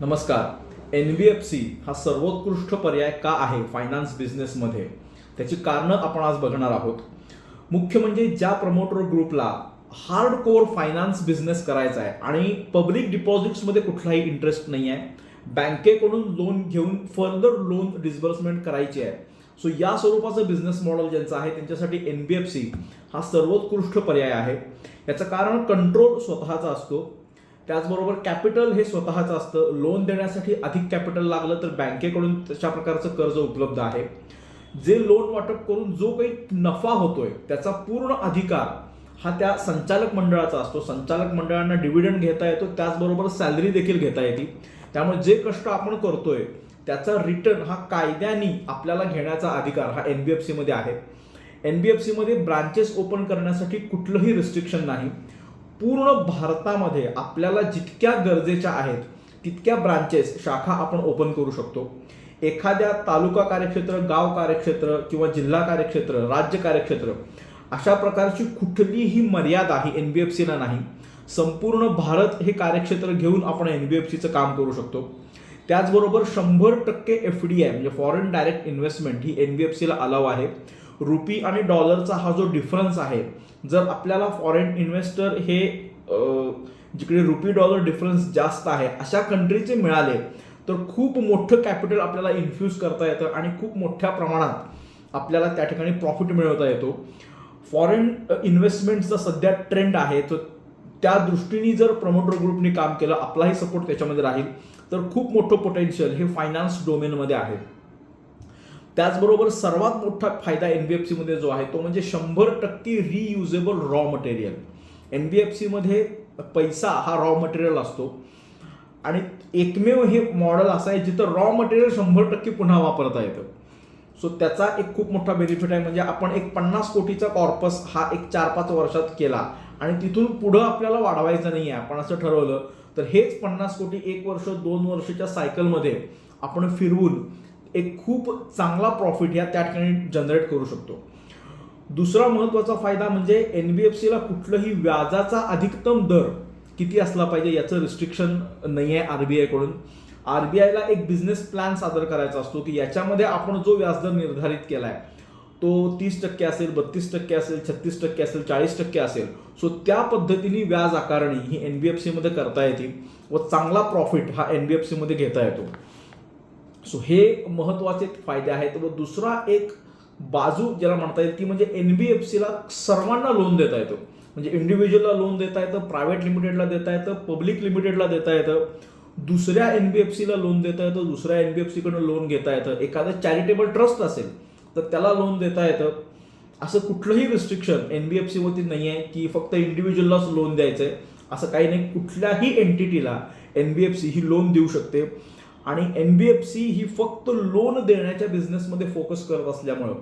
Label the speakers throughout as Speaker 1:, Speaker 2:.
Speaker 1: नमस्कार. N B F C हा सर्वोत्कृष्ट पर्याय का आहे फायनान्स बिझनेसमध्ये त्याची कारणं आपण आज बघणार आहोत. मुख्य म्हणजे ज्या प्रमोटर ग्रुपला हार्ड कोर फायनान्स बिझनेस करायचा आहे आणि पब्लिक डिपॉझिट्समध्ये कुठलाही इंटरेस्ट नाही आहे बँकेकडून लोन घेऊन फर्दर लोन डिस्बर्समेंट करायची आहे. सो या स्वरूपाचं बिझनेस मॉडेल ज्यांचं आहे त्यांच्यासाठी एन बी एफ सी हा सर्वोत्कृष्ट पर्याय आहे. याचं कारण कंट्रोल स्वतःचा असतो. त्याचबरोबर कॅपिटल हे स्वतःचं असतं. लोन देण्यासाठी अधिक कॅपिटल लागलं तर बँकेकडून तशा प्रकारचं कर्ज उपलब्ध आहे. जे लोन वाटप करून जो काही नफा होतोय त्याचा पूर्ण अधिकार हा त्या संचालक मंडळाचा असतो. संचालक मंडळांना डिव्हिडंड घेता येतो त्याचबरोबर सॅलरी देखील घेता येते. त्यामुळे जे कष्ट आपण करतोय त्याचा रिटर्न हा कायद्याने आपल्याला घेण्याचा अधिकार हा एन बी एफ सीमध्ये आहे. एन बी एफ सीमध्ये ब्रांचेस ओपन करण्यासाठी कुठलंही रिस्ट्रिक्शन नाही. पूर्ण भारतामध्ये आपल्याला जितक्या गरजेच्या आहेत तितक्या ब्रांचेस शाखा आपण ओपन करू शकतो. एखाद्या तालुका कार्यक्षेत्र गाव कार्यक्षेत्र किंवा जिल्हा कार्यक्षेत्र राज्य कार्यक्षेत्र अशा प्रकारची कुठलीही मर्यादा ही एन बी एफ सीला नाही. संपूर्ण भारत हे कार्यक्षेत्र घेऊन आपण एन बी एफ सीचं काम करू शकतो. त्याचबरोबर शंभर टक्के एफ डी आय म्हणजे फॉरेन डायरेक्ट इन्व्हेस्टमेंट ही एन बी एफ सीला अलाव आहे. रुपी आणि डॉलरचा हा जो डिफरन्स आहे जर आपल्याला फॉरेन इन्व्हेस्टर हे जिकडे रुपी डॉलर डिफरन्स जास्त आहे अशा कंट्रीचे मिळाले तर खूप मोठं कॅपिटल आपल्याला इन्फ्यूज करता येतं आणि खूप मोठ्या प्रमाणात आपल्याला त्या ठिकाणी प्रॉफिट मिळवता येतो. फॉरेन इन्व्हेस्टमेंटचा सध्या ट्रेंड आहे तर त्या दृष्टीने जर प्रमोटर ग्रुपने काम केलं आपलाही सपोर्ट त्याच्यामध्ये राहील तर खूप मोठं पोटेन्शियल हे फायनान्स डोमेनमध्ये आहे. त्याचबरोबर सर्वात मोठा फायदा एन बी एफ सीमध्ये जो आहे तो म्हणजे शंभर टक्के reusable raw material N B F सीमध्ये पैसा हा रॉ मटेरियल असतो. आणि एकमेव हे मॉडेल असं आहे जिथं रॉ मटेरियल शंभर टक्के पुन्हा वापरता येतं. सो त्याचा एक खूप मोठा बेनिफिट आहे म्हणजे आपण एक पन्नास कोटीचा कॉर्पस हा एक चार पाच वर्षात केला आणि तिथून पुढं आपल्याला वाढवायचं नाही आहे आपण असं ठरवलं तर हेच पन्नास कोटी एक वर्ष दोन वर्षाच्या सायकलमध्ये आपण फिरवून एक खूप चांगला प्रॉफिट या त्या ठिकाणी जनरेट करू शकतो. दुसरा महत्त्वाचा फायदा म्हणजे एन बी एफ सीला कुठलंही व्याजाचा अधिकतम दर किती असला पाहिजे याचं रिस्ट्रिक्शन नाही आहे आर बी आयकडून आर बी आयला एक बिझनेस प्लॅन सादर करायचा असतो की याच्यामध्ये आपण जो व्याजदर निर्धारित केला आहे तो तीस टक्के असेल बत्तीस टक्के असेल छत्तीस टक्के असेल चाळीस टक्के असेल सो त्या पद्धतीने व्याज आकारणी ही एन बी एफ सीमध्ये करता येते व चांगला प्रॉफिट हा एन बी एफ सीमध्ये घेता येतो. सो हे महत्त्वाचे फायदे आहेत. व दुसरा एक बाजू ज्याला म्हणता येईल ती म्हणजे एन बी एफ सीला सर्वांना लोन देता येतं. म्हणजे इंडिव्हिज्युअलला लोन देता येतं प्रायव्हेट लिमिटेडला देता येतं पब्लिक लिमिटेडला देता येतं. दुसऱ्या एन बी एफ सीला लोन देता येतं दुसऱ्या एन बी एफ सीकडून लोन घेता येतं. एखादं चॅरिटेबल ट्रस्ट असेल तर त्याला लोन देता येतं. असं कुठलंही रिस्ट्रिक्शन एन बी एफ सीवरती नाही आहे की फक्त इंडिव्हिज्युअललाच लोन द्यायचं आहे असं काही नाही कुठल्याही एंटिटीला एन बी एफ सी ही लोन देऊ शकते. आणि एन बी एफ सी ही फक्त लोन देण्याच्या बिझनेसमध्ये फोकस करत असल्यामुळं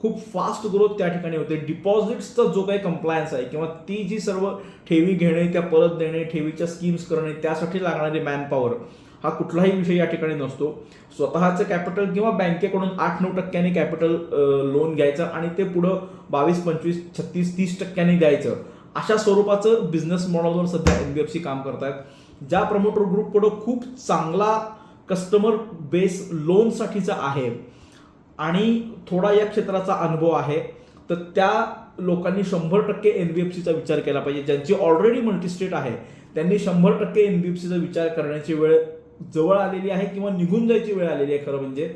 Speaker 1: खूप फास्ट ग्रोथ त्या ठिकाणी होते. डिपॉझिट्सचा जो काही कम्प्लायन्स आहे किंवा ती जी सर्व ठेवी घेणे त्या परत देणे ठेवीच्या स्कीम्स करणे त्यासाठी लागणारी मॅनपॉवर हा कुठलाही विषय या ठिकाणी नसतो. स्वतःचं कॅपिटल किंवा बँकेकडून आठ नऊ टक्क्यांनी कॅपिटल लोन घ्यायचं आणि ते पुढं बावीस पंचवीस छत्तीस तीस टक्क्यांनी द्यायचं. अशा स्वरूपाचं बिझनेस मॉडेलवर सध्या एन बी एफ सी काम करतायत. ज्या प्रमोटर ग्रुपकडं खूप चांगला कस्टमर बेस लोनसाठीचा आहे आणि थोडा या क्षेत्राचा अनुभव आहे तर त्या लोकांनी शंभर टक्के एन बी एफ सीचा विचार केला पाहिजे. ज्यांची ऑलरेडी मल्टीस्टेट आहे त्यांनी शंभर टक्के एन बी एफ सीचा विचार करण्याची वेळ जवळ आलेली आहे किंवा निघून जायची वेळ आलेली आहे खरं म्हणजे.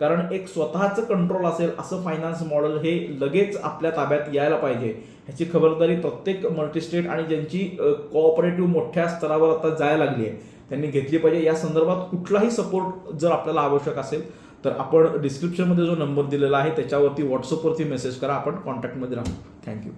Speaker 1: कारण एक स्वतःचं कंट्रोल असेल असं फायनान्स मॉडेल हे लगेच आपल्या ताब्यात यायला पाहिजे. ह्याची खबरदारी प्रत्येक मल्टीस्टेट आणि ज्यांची कोऑपरेटिव्ह मोठ्या स्तरावर आता जायला लागली आहे. त्यांनी घेतली पाहिजे. या संदर्भात कुठलाही सपोर्ट जर आपल्याला आवश्यक असेल तर आपण डिस्क्रिप्शनमध्ये जो नंबर दिलेला आहे त्याच्यावरती व्हॉट्सअपवरती मेसेज करा. आपण कॉन्टॅक्टमध्ये राहू. थँक्यू